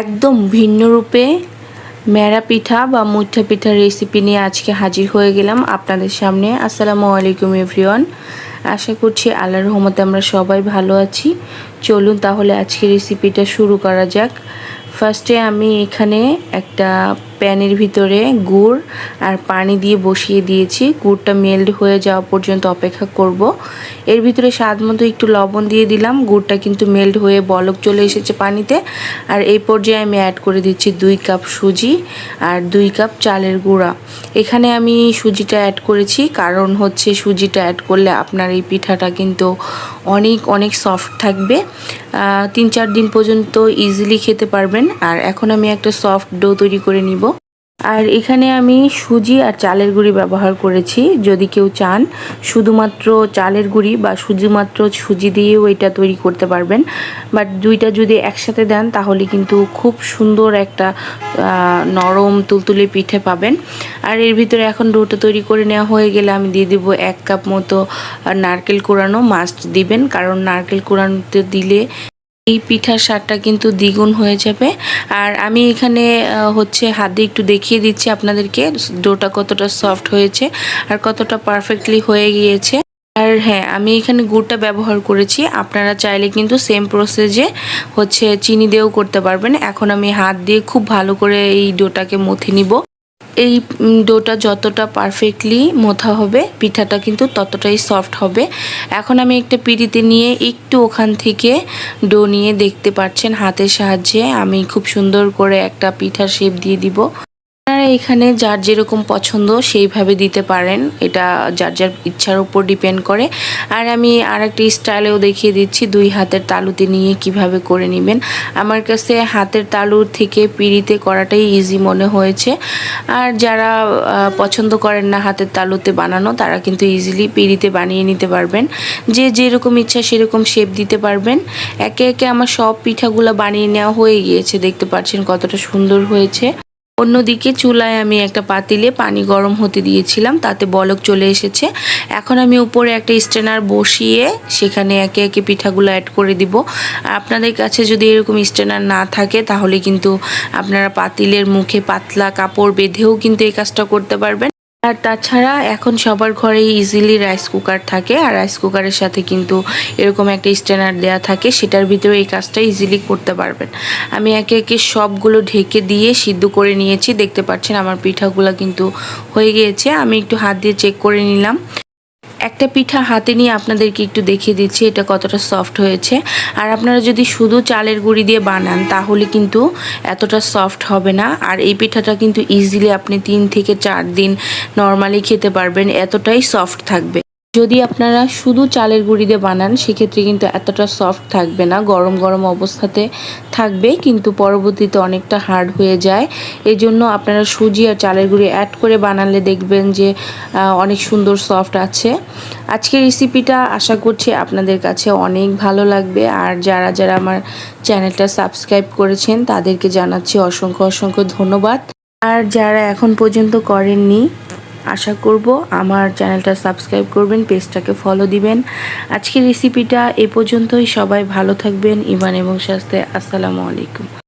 একদম ভিন্ন রূপে মেরা পিঠা বা মুঠা পিঠার রেসিপি নিয়ে আজকে হাজির হয়ে গেলাম আপনাদের সামনে। আসসালামু আলাইকুম এভরিওয়ান আশা করছি আল্লাহর রহমতে আমরা সবাই ভালো আছি। চলুন তাহলে আজকে রেসিপিটা শুরু করা যাক। ফার্স্টে আমি এখানে একটা প্যানের ভিতরে গুড় আর পানি দিয়ে বসিয়ে দিয়েছি। গুড়টা মেল্ট হয়ে যাওয়া পর্যন্ত অপেক্ষা করব। এর ভিতরে স্বাদ মতো একটু লবণ দিয়ে দিলাম। গুড়টা কিন্তু মেল্ট হয়ে বলক চলে এসেছে পানিতে। আর এই পর্যায়ে আমি অ্যাড করে দিচ্ছি দুই কাপ সুজি আর দুই কাপ চালের গুঁড়া। এখানে আমি সুজিটা অ্যাড করেছি। কারণ হচ্ছে সুজিটা অ্যাড করলে আপনার এই পিঠাটা কিন্তু অনেক অনেক সফট থাকবে। তিন, চার দিন পর্যন্ত ইজিলি খেতে পারবেন। আর এখন আমি একটা সফট ডো তৈরি করে নিব। আর এখানে আমি সুজি আর চালের গুঁড়ি ব্যবহার করেছি। যদি কেউ চান, শুধুমাত্র চালের গুঁড়ি বা শুধুমাত্র সুজি দিয়েও এটা তৈরি করতে পারবেন। বাট দুইটা যদি একসাথে দেন, তাহলে কিন্তু খুব সুন্দর একটা নরম তুলতুলে পিঠে পাবেন। আর এর ভিতরে এখন ডোটা তৈরি করে নেওয়া হয়ে গেলে আমি দিয়ে দেবো এক কাপ মতো নারকেল কোরানো মাস্ট দিবেন। কারণ নারকেল কোরানোতে দিলে এই পিঠার স্বাদটা কিন্তু দ্বিগুণ হয়ে যাবে। আর আমি এখানে হচ্ছে হাত দিয়ে একটু দেখিয়ে দিচ্ছি আপনাদেরকে ডোটা কতটা সফট হয়েছে আর কতটা পারফেক্টলি হয়ে গিয়েছে। আর হ্যাঁ আমি এখানে গুড়টা ব্যবহার করেছি। আপনারা চাইলে কিন্তু সেম প্রসেসে হচ্ছে চিনি দিয়েও করতে পারবেন। এখন আমি হাত দিয়ে খুব ভালো করে এই ডোটাকে মথে নিব। এই ডোটা যতটা পারফেক্টলি মোথা হবে, পিঠাটা কিন্তু ততটাই সফট হবে। এখন আমি একটা পিড়িতে নিয়ে একটু ওখান থেকে ডো নিয়ে দেখতে পাচ্ছেন হাতের সাহায্যে আমি খুব সুন্দর করে একটা পিঠার শেপ দিয়ে দিব। এখানে যার যেরকম পছন্দ সেইভাবে দিতে পারেন। এটা যার যার ইচ্ছার উপর ডিপেন্ড করে। আর আমি আর একটা স্টাইলেও দেখিয়ে দিচ্ছি, দুই হাতের তালুতে নিয়ে কীভাবে করে নেবেন। আমার কাছে হাতের তালুর থেকে পিড়িতে করাটাই ইজি মনে হয়েছে। আর যারা পছন্দ করেন না হাতের তালুতে বানানো, তারা কিন্তু ইজিলি পিড়িতে বানিয়ে নিতে পারবেন। যে যেরকম ইচ্ছা সেরকম শেপ দিতে পারবেন। একে একে আমার সব পিঠাগুলো বানিয়ে নেওয়া হয়ে গিয়েছে। দেখতে পাচ্ছেন কতটা সুন্দর হয়েছে। অন্যদিকে চুলায় আমি একটা পাতিলে পানি গরম হতে দিয়েছিলাম, তাতে বলক চলে এসেছে। এখন আমি উপরে একটা স্ট্যানার বসিয়ে সেখানে একে একে পিঠাগুলো অ্যাড করে দিব। আপনাদের কাছে যদি এরকম স্ট্যানার না থাকে, তাহলে কিন্তু আপনারা পাতিলের মুখে পাতলা কাপড় বেঁধেও কিন্তু এই কাজটা করতে পারবেন। আর তাছাড়া এখন সবার ঘরে ইজিলি রাইস কুকার থাকে আর রাইস কুকারের সাথে কিন্তু এরকম একটা স্ট্যান্ডার দেওয়া থাকে, সেটার ভিতরে এই কাজটা ইজিলি করতে পারবেন। আমি একে একে সবগুলো ঢেকে দিয়ে সিদ্ধ করে নিয়েছি, দেখতে পাচ্ছেন আমার পিঠাগুলো কিন্তু হয়ে গিয়েছে। আমি একটু হাত দিয়ে চেক করে নিলাম। একটা পিঠা হাতে নিয়ে আপনাদেরকে একটু দেখিয়ে দিচ্ছি, এটা কতটা সফট হয়েছে। আর আপনারা যদি শুধু চালের গুঁড়ি দিয়ে বানান, তাহলে কিন্তু এতটা সফট হবে না। আর এই পিঠাটা কিন্তু ইজিলি আপনি তিন থেকে চার দিন নর্মালি খেতে পারবেন, এতটাই সফট থাকবে। যদি আপনারা শুধু চালের গুঁড়ি দিয়ে বানান, সেক্ষেত্রে কিন্তু এতটা সফট থাকবে না, গরম গরম অবস্থাতে থাকবে, কিন্তু পরবর্তীতে অনেকটা হার্ড হয়ে যায়। এই জন্য আপনারা সুজি আর চালের গুঁড়ি অ্যাড করে বানালে দেখবেন যে অনেক সুন্দর সফট আছে। আজকের রেসিপিটা আশা করছি আপনাদের কাছে অনেক ভালো লাগবে। আর যারা যারা আমার চ্যানেলটা সাবস্ক্রাইব করেছেন, তাদেরকে জানাচ্ছি অসংখ্য অসংখ্য ধন্যবাদ। আর যারা এখন পর্যন্ত করেননি আশা করব আমার চ্যানেলটা সাবস্ক্রাইব করবেন, পেজটাকে ফলো দিবেন। আজকের রেসিপিটা এ পর্যন্তই। সবাই ভালো থাকবেন। ইমান এবং স্বাস্থ্যে আসসালামু আলাইকুম।